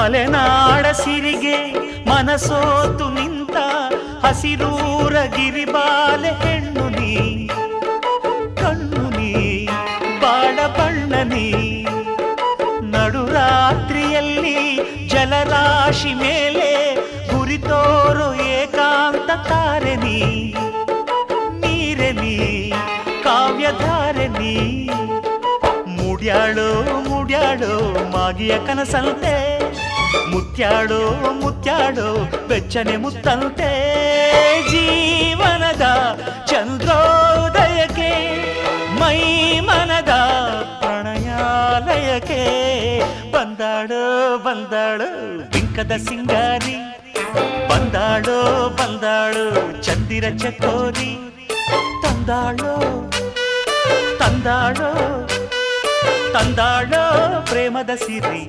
ಮಲೆನಾಡ ಸಿರಿಗೆ, ಮನಸೋತು ನಿಂತ ಹಸಿರೂರ ಗಿರಿಬಾಲೆ ಹೆಣ್ಣು ನೀ. ಕಣ್ಣು ನೀ ಬಾಡ ಬಣ್ಣ ನೀ. ನಡುರಾತ್ರಿಯಲ್ಲಿ ಜಲರಾಶಿ ಮೇಲೆ ಗುರಿತೋರು ಏಕಾಂತ ತಾರೆ ನೀ. ನೀರೆ ನೀ, ಕಾವ್ಯಧಾರೆ ನೀ. ಮುಡ್ಯಾಳು ಮುಡ್ಯಾಳು, ಮಾಗಿಯ ಕನಸಂತೆ. ಮುತ್ಯಾಡೋ ಮುತ್ಯಾಡೋ ಬೆಚ್ಚನೆ ಮುತ್ತಂತೆ ಜೀವನದ ಚಂದ್ರೋದಯಕ್ಕೆ ಮೈ ಮನದ ಪ್ರಣಯಾಲಯಕ್ಕೆ ಬಂದಾಳೋ ಬಂದಾಳು ಬಿಂಕದ ಸಿಂಗಾರಿ ಬಂದಾಳೋ ಬಂದಾಳು ಚಂದಿರ ಚಕೋರಿ ತಂದಾಳೋ ತಂದಾಳೋ ತಂದಾಳೋ ಪ್ರೇಮದ ಸಿರಿ